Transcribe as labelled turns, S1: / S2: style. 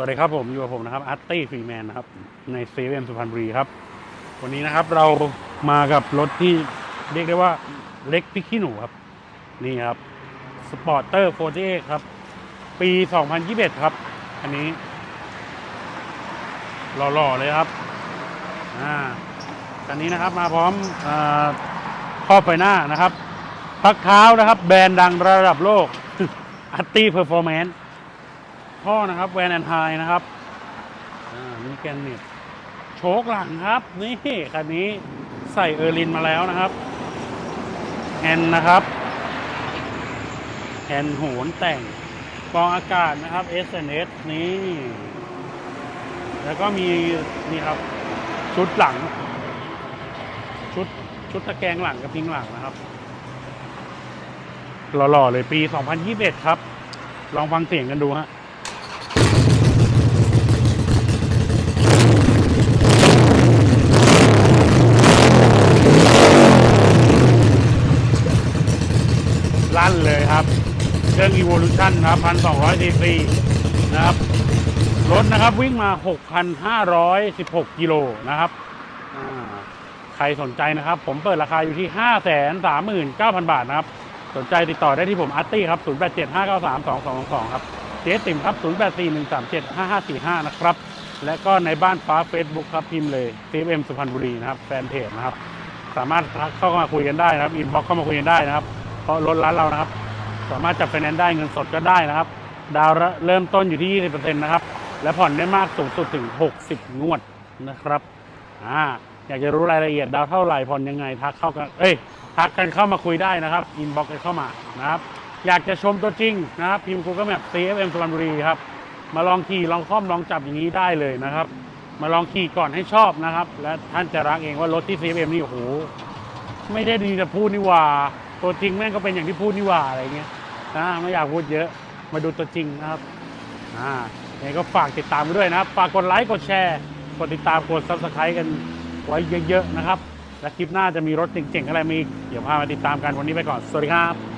S1: วัสดีครับผมอยู่กับผมนะครับอาร์ตี้ฟรีแมนนะครับในเซเว่นสุพรรณบุรีครับ วันนี้นะครับเรามากับรถที่เรียกได้ว่าเล็กพิกขี้หนูครับ นี่ครับสปอร์เตอร์โฟร์ครับ ปี 2021 ครับ อันนี้หล่อๆเลยครับอ่าคันนี้นะครับมาพร้อมอาครอบไฟหน้านะครับพักเท้านะครับ แบรนด์ดังระดับโลกอัตตี้เพอร์ฟอร์แมนซ์ ท่อนะครับแวนแอนไฮนะครับมีแกนเน็ตโชคหลังครับ นี่คันนี้ใส่เออร์ลินมาแล้วนะครับแฮนด์นะครับแฮนด์โหนแต่งกองอากาศนะครับ S S นี่ แล้วก็มีนี่ครับ ชุดหลัง ชุดชุดตะแกรงหลังกับพิงหลังนะครับหล่อๆเลยปี 2021 ครับ ลองฟังเสียงกันดูฮะ ลั่นเลยครับ เครื่อง Evolution นะครับ1,200 cc นะครับ รถนะครับวิ่งมา 6,516 กิโลนะครับ ใครสนใจนะครับ ผมเปิดราคาอยู่ที่ 539,000 บาทนะครับ สนใจติดต่อได้ที่ผมอาร์ตี้ครับ 0875932222 ครับ เจ๊ติ่มครับ 0841375545 นะครับ และก็ในบ้านฟ้า Facebook ครับ พิมพ์เลย CFM สุพรรณบุรีนะครับ แฟนเพจนะครับ สามารถทักเข้ามาคุยกันได้นะครับ อินบ็อกเข้ามาคุยกันได้นะครับ เพราะรถร้านเรานะครับ สามารถจับไฟแนนซ์ได้เงินสดก็ได้นะครับ ดาวเริ่มต้นอยู่ที่ 20%นะครับ และผ่อนได้มากสูงสุดถึง 60 งวดนะครับอ่าอยากจะรู้รายละเอียดดาวเท่าไหร่ผ่อนยังไงทักเข้ากันเอ้ยทักกันเข้ามาคุยได้นะครับอินบ็อกกันเข้ามานะครับอยากจะชมตัวจริงนะครับพิมพ์ Google Map CFM สุพรรณบุรีครับมาลองขี่ลองคล่อมลองจับอย่างนี้ได้เลยนะครับ มาลองขี่ก่อนให้ชอบนะครับ และท่านจะรักเองว่ารถที่ CFM นี่โอ้โหไม่ได้ดีแต่พูดนี่ว่า ตัวจริงแม่งก็เป็นอย่างที่พูดนี่หว่าอะไรเงี้ยนะไม่อยากพูดเยอะมาดูตัวจริงนะครับอ่ายังไงก็ฝากติดตามด้วยนะครับฝากกดไลค์กดแชร์กดติดตามกดซับสไครต์กันไว้เยอะๆนะครับ และคลิปหน้าจะมีรถเจ๋งๆอะไรมีเดี๋ยวพามาติดตามกันวันนี้ไปก่อน สวัสดีครับ